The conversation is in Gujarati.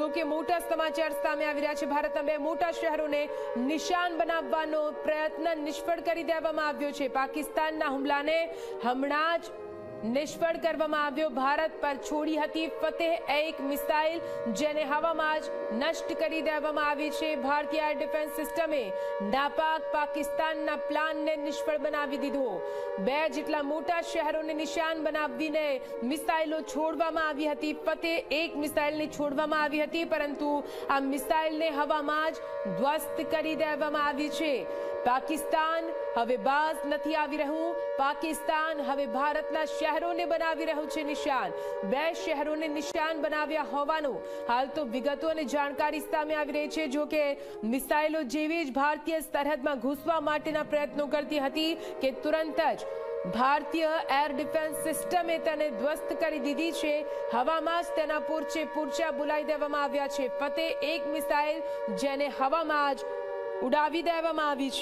જો કે મોટા સમાચાર સામે આવી રહ્યા છે. ભારતના બે મોટા શહેરોને નિશાન બનાવવાનો પ્રયત્ન નિષ્ફળ કરી દેવામાં આવ્યો છે. પાકિસ્તાનના હુમલાને હમણાં જ નિષ્ફળ કરવામાં આવ્યો. ભારત પર છોડી હતી ફતેહ એક મિસાઇલ જેને હવામાં જ નષ્ટ કરી દેવામાં આવી છે. ભારતીય એર ડિફેન્સ સિસ્ટમે નાપાક પાકિસ્તાનના પ્લાનને નિષ્ફળ બનાવી દીધો. બે જેટલા મોટા શહેરોને નિશાન બનાવીને મિસાઇલો છોડવામાં આવી હતી. ફતેહ એક મિસાઇલને છોડવામાં આવી હતી, પરંતુ આ મિસાઇલને હવામાં જ ધ્વસ્ત કરી દેવામાં આવી છે. પાકિસ્તાન હવે બાઝ નથી આવી રહ્યું. પાકિસ્તાન હવે ભારતના શહેરોને બનાવી રહ્યું છે નિશાન. બે શહેરોને નિશાન બનાવ્યા હોવાનું હાલ તો વિગતો અને જાણકારી સામે આવી રહી છે. જો કે મિસાઇલો જેવી જ ભારતીય સરહદમાં ઘૂસવા માટેના પ્રયત્નો કરતી હતી કે તુરંત જ ભારતીય એર ડિફેન્સ સિસ્ટમે તેને ધ્વસ્ત કરી દીધી છે. હવામાં જ તેના પૂરચે પૂરચા બોલાવી દેવામાં આવ્યા છે. ફતે એક મિસાઇલ જેને હવામાં જ ઉડાવી દેવામાં આવી છે.